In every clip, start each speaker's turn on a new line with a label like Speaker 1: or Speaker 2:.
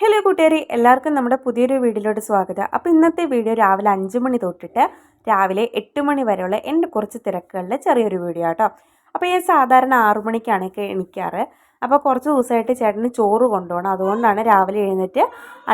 Speaker 1: Hello കൂട്ടുകാരി എല്ലാവർക്കും നമ്മുടെ പുതിയൊരു വീഡിയോയിലോട്ട് സ്വാഗതം. അപ്പോൾ ഇന്നത്തെ വീഡിയോ രാവിലെ അഞ്ച് മണി തൊട്ടിട്ട് രാവിലെ എട്ട് മണി വരെയുള്ള എന്റെ കുറച്ച് തിരക്കുകളിലെ ചെറിയൊരു വീഡിയോ കേട്ടോ അപ്പോൾ ഞാൻ സാധാരണ ആറു മണിക്കാണ് എണിക്കാറ്. അപ്പോൾ കുറച്ച് ദിവസമായിട്ട് ചേട്ടന് ചോറ് കൊണ്ടുപോകണം. അതുകൊണ്ടാണ് രാവിലെ എഴുന്നേറ്റ്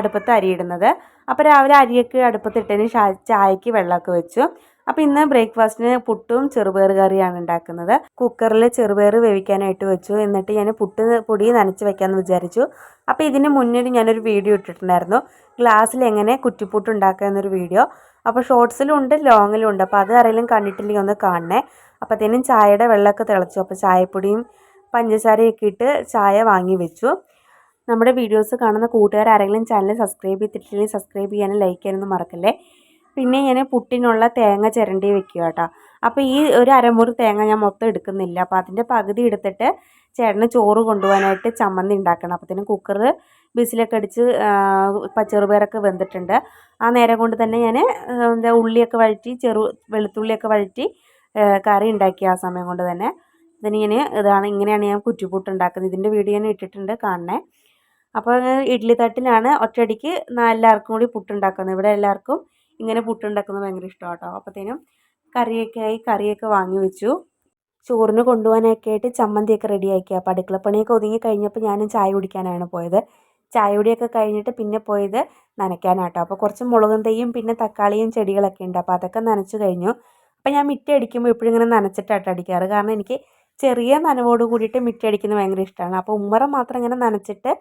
Speaker 1: അടുപ്പത്ത് അരിയിടുന്നത് അപ്പോൾ രാവിലെ അരിയൊക്കെ അടുപ്പത്തിട്ടതിന് ചായക്ക് വെള്ളമൊക്കെ വെച്ചു. അപ്പോൾ ഇന്ന് ബ്രേക്ക്ഫാസ്റ്റിന് പുട്ടും ചെറുപയർ കറിയാണ് ഉണ്ടാക്കുന്നത്. കുക്കറിൽ ചെറുപയർ വേവിക്കാനായിട്ട് വെച്ചു. എന്നിട്ട് ഞാൻ പുട്ട് പൊടി നനച്ച് വെക്കാമെന്ന് വിചാരിച്ചു. അപ്പോൾ ഇതിന് മുന്നിൽ ഞാനൊരു വീഡിയോ ഇട്ടിട്ടുണ്ടായിരുന്നു. ഗ്ലാസ്സിൽ എങ്ങനെ കുറ്റിപ്പുട്ട് ഉണ്ടാക്കുക എന്നൊരു വീഡിയോ. അപ്പോൾ ഷോർട്സിലും ഉണ്ട് ലോങ്ങിലും ഉണ്ട്. അപ്പോൾ അത് ആരെങ്കിലും കണ്ടിട്ടില്ലെങ്കിൽ ഒന്ന് കാണണേ. അപ്പോഴത്തേനും ചായയുടെ വെള്ളമൊക്കെ തിളച്ചു. അപ്പോൾ ചായപ്പൊടിയും പഞ്ചസാരയൊക്കെ ഇട്ട് ചായ വാങ്ങി വെച്ചു. നമ്മുടെ വീഡിയോസ് കാണുന്ന കൂട്ടുകാർ ആരെങ്കിലും ചാനൽ സബ്സ്ക്രൈബ് ചെയ്തിട്ടില്ലെങ്കിൽ സബ്സ്ക്രൈബ് ചെയ്യാനും ലൈക്ക് ചെയ്യാനൊന്നും മറക്കല്ലേ. പിന്നെ ഞാൻ പുട്ടിനുള്ള തേങ്ങ ചിരണ്ടി വെക്കുക കേട്ടോ. അപ്പോൾ ഈ ഒരു അരമുറി തേങ്ങ ഞാൻ മൊത്തം എടുക്കുന്നില്ല. അപ്പോൾ അതിന്റെ പകുതി എടുത്തിട്ട് ചേട്ടന് ചോറ് കൊണ്ടുപോകാനായിട്ട് ചമ്മന്തി ഉണ്ടാക്കണം. അപ്പോഴത്തേനും കുക്കർ ബിസിലൊക്കെ അടിച്ച് ചെറുപയറൊക്കെ വെന്തിട്ടുണ്ട്. ആ നേരം കൊണ്ട് തന്നെ ഞാൻ എന്താ ഉള്ളിയൊക്കെ വഴറ്റി ചെറു വെളുത്തുള്ളിയൊക്കെ വഴറ്റി കറി ഉണ്ടാക്കി ആ സമയം കൊണ്ട് തന്നെ ഇതിന് ഇതാണ് ഇങ്ങനെയാണ് ഞാൻ കുറ്റിപ്പൂട്ട് ഉണ്ടാക്കുന്നത്. ഇതിന്റെ വീഡിയോ ഞാൻ ഇട്ടിട്ടുണ്ട് കാണണേ. അപ്പോൾ ഇഡ്ഡലി തട്ടിലാണ് ഒറ്റയടിക്ക് എല്ലാവർക്കും കൂടി പുട്ടുണ്ടാക്കുന്നത് ഇവിടെ എല്ലാവർക്കും ഇങ്ങനെ പുട്ടുണ്ടാക്കുന്നത് ഭയങ്കര ഇഷ്ടമാണ് കേട്ടോ അപ്പോഴത്തേനും കറിയൊക്കെ ആയി കറിയൊക്കെ വാങ്ങി വെച്ചു. ചോറിന് കൊണ്ടുപോകാനൊക്കെ ആയിട്ട് ചമ്മന്തിയൊക്കെ റെഡിയാക്കി അപ്പോൾ അടുക്കളപ്പണിയൊക്കെ ഒതുങ്ങി കഴിഞ്ഞപ്പോൾ ഞാനും ചായ കുടിക്കാനാണ് പോയത്. ചായ കുടിയൊക്കെ കഴിഞ്ഞിട്ട് പിന്നെ പോയത് നനയ്ക്കാനാട്ടോ. അപ്പോൾ കുറച്ച് മുളകും തൈയും പിന്നെ തക്കാളിയും ചെടികളൊക്കെ ഉണ്ട്. അപ്പോൾ അതൊക്കെ നനച്ചു കഴിഞ്ഞു. അപ്പോൾ ഞാൻ മിറ്റ അടിക്കുമ്പോൾ എപ്പോഴും ഇങ്ങനെ നനച്ചിട്ടാട്ടോ അടിക്കാറ്. കാരണം എനിക്ക് ചെറിയ നനവോട് കൂടിയിട്ട് മിറ്റ അടിക്കുന്നത് ഭയങ്കര ഇഷ്ടമാണ് അപ്പോൾ ഉമ്മറ മാത്രം ഇങ്ങനെ നനച്ചിട്ട്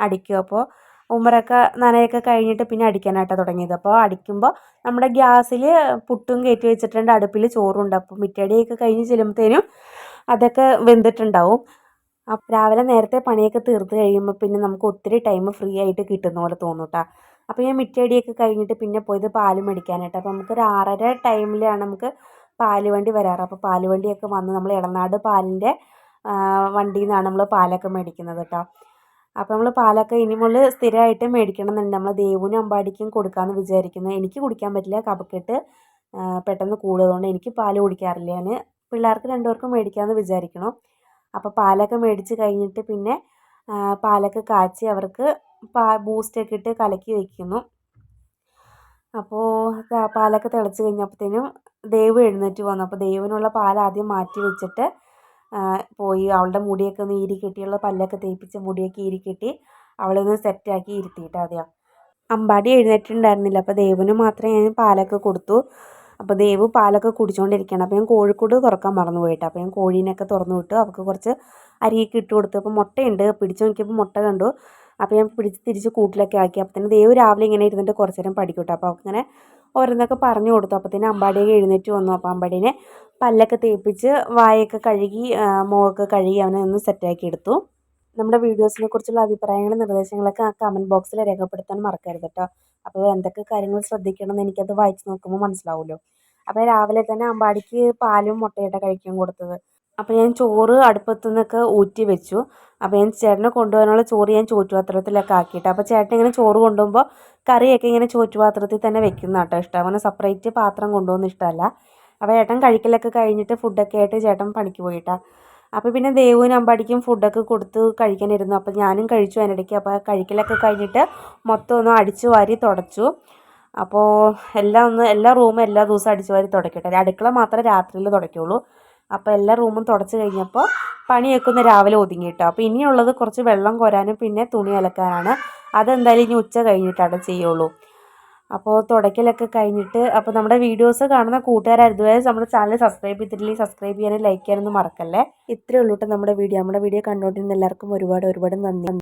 Speaker 1: അടിക്കും. അപ്പോൾ ഉമ്മറൊക്കെ നനയൊക്കെ കഴിഞ്ഞിട്ട് പിന്നെ അടിക്കാനായിട്ട് തുടങ്ങിയത്. അപ്പോൾ അടിക്കുമ്പോൾ നമ്മുടെ ഗ്യാസിൽ പുട്ടും കയറ്റി വെച്ചിട്ടുണ്ട് അടുപ്പിൽ ചോറുണ്ട്. അപ്പോൾ മിറ്റടിയൊക്കെ കഴിഞ്ഞ് ചെല്ലുമ്പോഴത്തേനും അതൊക്കെ വെന്തിട്ടുണ്ടാവും. അപ്പം രാവിലെ നേരത്തെ പണിയൊക്കെ തീർത്ത് കഴിയുമ്പോൾ പിന്നെ നമുക്ക് ഒത്തിരി ടൈം ഫ്രീ ആയിട്ട് കിട്ടുന്ന പോലെ തോന്നും കേട്ടോ അപ്പോൾ ഞാൻ മിറ്റടിയൊക്കെ കഴിഞ്ഞിട്ട് പിന്നെ പോയത് പാൽ മേടിക്കാനായിട്ട്. അപ്പോൾ നമുക്ക് ഒരു ആറര ടൈമിലാണ് നമുക്ക് പാൽ വണ്ടി വരാറ്. അപ്പോൾ പാൽ വണ്ടിയൊക്കെ വന്ന് നമ്മൾ ഇളനാട് പാലിന്റെ വണ്ടിയിൽ നിന്നാണ് നമ്മൾ പാലൊക്കെ മേടിക്കുന്നത് കേട്ടോ. അപ്പോൾ നമ്മൾ പാലൊക്കെ ഇനി മുതൽ സ്ഥിരമായിട്ട് മേടിക്കണം എന്നുണ്ട് നമ്മൾ ദേവുവിനും അമ്പാടിക്കും കൊടുക്കാമെന്ന് വിചാരിക്കുന്നു. എനിക്ക് കുടിക്കാൻ പറ്റില്ല. കഫക്കെട്ട് പെട്ടെന്ന് കൂടുന്നതുകൊണ്ട് എനിക്ക് പാൽ കുടിക്കാറില്ല. ഞാൻ പിള്ളേർക്ക് രണ്ടുപേർക്കും മേടിക്കാമെന്ന് വിചാരിക്കണം. അപ്പോൾ പാലൊക്കെ മേടിച്ച് കഴിഞ്ഞിട്ട് പിന്നെ പാലൊക്കെ കാച്ചി അവർക്ക് പാ ബൂസ്റ്റൊക്കെ ഇട്ട് കലക്കി വയ്ക്കുന്നു അപ്പോൾ പാലൊക്കെ തിളച്ച് കഴിഞ്ഞപ്പോഴത്തേനും ദേവ് എഴുന്നേറ്റ് വന്നു. അപ്പോൾ ദേവിനുള്ള പാൽ ആദ്യം മാറ്റി വെച്ചിട്ട് പോയി അവളുടെ മുടിയൊക്കെ ഒന്ന് ഈരി കെട്ടിയുള്ള പല്ലൊക്കെ തേപ്പിച്ച് മുടിയൊക്കെ ഈരി കെട്ടി ഒന്ന് സെറ്റാക്കി ഇരുത്തിയിട്ട് ആദ്യം. അമ്പാടി എഴുന്നേറ്റിട്ടുണ്ടായിരുന്നില്ല. അപ്പോൾ ദേവിന് മാത്രമേ ഞാൻ പാലൊക്കെ കൊടുത്തു. അപ്പോൾ ദേവ് പാലൊക്കെ കുടിച്ചുകൊണ്ടിരിക്കുകയാണ് അപ്പോൾ ഞാൻ കോഴിക്കൂട് തുറക്കാൻ മറന്നു പോയിട്ട്. അപ്പോൾ ഞാൻ കോഴീനെയൊക്കെ തുറന്നു വിട്ടു. അവൾക്ക് കുറച്ച് അരിയൊക്കെ ഇട്ട് കൊടുത്തു. അപ്പോൾ മുട്ടയുണ്ട്. പിടിച്ചു നോക്കിയപ്പോൾ മുട്ട കണ്ടു. അപ്പോൾ ഞാൻ പിടിച്ച് തിരിച്ച് കൂട്ടിലൊക്കെ ആക്കി. അപ്പോൾ തന്നെ ദേവ് രാവിലെ ഇങ്ങനെ ഇരുന്നിട്ട് കുറച്ച് നേരം പഠിക്കൂട്ടോ. അപ്പോൾ അങ്ങനെ ഓരോന്നൊക്കെ പറഞ്ഞു കൊടുത്തു. അപ്പോഴത്തേനും അമ്പാടിയൊക്കെ എഴുന്നേറ്റ് വന്നു. അപ്പോൾ അമ്പാടീനെ പല്ലൊക്കെ തേപ്പിച്ച് വായൊക്കെ കഴുകി മുഖമൊക്കെ കഴുകി അവനെ ഒന്ന് സെറ്റാക്കി എടുത്തു. നമ്മുടെ വീഡിയോസിനെ കുറിച്ചുള്ള അഭിപ്രായങ്ങളും നിർദ്ദേശങ്ങളൊക്കെ ആ കമന്റ് ബോക്സിൽ രേഖപ്പെടുത്താൻ മറക്കരുത് കേട്ടോ അപ്പോൾ എന്തൊക്കെ കാര്യങ്ങൾ ശ്രദ്ധിക്കണം എന്ന് എനിക്കത് വായിച്ച് നോക്കുമ്പോൾ മനസ്സിലാവുമല്ലോ അപ്പോൾ രാവിലെ തന്നെ അമ്പാടിക്ക് പാലും മുട്ടയുടെ കഴിക്കാൻ കൊടുത്തത്. അപ്പോൾ ഞാൻ ചോറ് അടുപ്പത്തു നിന്നൊക്കെ ഊറ്റി വെച്ചു. അപ്പോൾ ഞാൻ ചേട്ടനെ കൊണ്ടുപോകാനുള്ള ചോറ് ഞാൻ ചോറ്റുപാത്രത്തിലൊക്കെ ആക്കിയിട്ട്. അപ്പോൾ ചേട്ടൻ ഇങ്ങനെ ചോറ് കൊണ്ടുപോകുമ്പോൾ കറിയൊക്കെ ഇങ്ങനെ ചോറ്റുപാത്രത്തിൽ തന്നെ വെക്കുന്ന കേട്ടോ ഇഷ്ടം. അങ്ങനെ സെപ്പറേറ്റ് പാത്രം കൊണ്ടുപോകുന്ന ഇഷ്ടമല്ല. അപ്പോൾ ചേട്ടൻ കഴിക്കലൊക്കെ കഴിഞ്ഞിട്ട് ഫുഡൊക്കെ ആയിട്ട് ചേട്ടൻ പണിക്ക് പോയിട്ടാ. അപ്പോൾ പിന്നെ ദേവുവിന് അമ്പാടിക്കും ഫുഡൊക്കെ കൊടുത്ത് കഴിക്കാനിരുന്നു. അപ്പോൾ ഞാനും കഴിച്ചു അതിനിടയ്ക്ക്. അപ്പോൾ കഴിക്കലൊക്കെ കഴിഞ്ഞിട്ട് മൊത്തം ഒന്ന് അടിച്ചു വാരി തുടച്ചു. അപ്പോൾ എല്ലാം ഒന്ന് എല്ലാ റൂമും എല്ലാ ദിവസവും അടിച്ചു വാരി തുടക്കട്ടെ. അടുക്കള മാത്രമേ രാത്രിയിൽ തുടയ്ക്കുള്ളൂ അപ്പോൾ എല്ലാ റൂമും തുടച്ച് കഴിഞ്ഞപ്പോൾ പണിയൊക്കെ ഒന്ന് രാവിലെ ഒതുങ്ങി കേട്ടോ അപ്പോൾ ഇനിയുള്ളത് കുറച്ച് വെള്ളം കോരാനും പിന്നെ തുണി അലക്കാനാണ്. അതെന്തായാലും ഇനി ഉച്ച കഴിഞ്ഞിട്ടാണ് ചെയ്യുള്ളൂ. അപ്പോൾ തുടയ്ക്കലൊക്കെ കഴിഞ്ഞിട്ട് അപ്പോൾ നമ്മുടെ വീഡിയോസ് കാണുന്ന കൂട്ടുകാരായ ഇതുവരെ നമ്മുടെ ചാനൽ സബ്സ്ക്രൈബ് ചെയ്തിട്ടില്ലെങ്കിൽ സബ്സ്ക്രൈബ് ചെയ്യാനും ലൈക്ക് ചെയ്യാനൊന്നും മറക്കല്ലേ. ഇത്രയേ ഉള്ളൂ കേട്ടോ നമ്മുടെ വീഡിയോ നമ്മുടെ വീഡിയോ കണ്ടുകൊണ്ടിരുന്ന എല്ലാവർക്കും ഒരുപാട് ഒരുപാട് നന്ദി.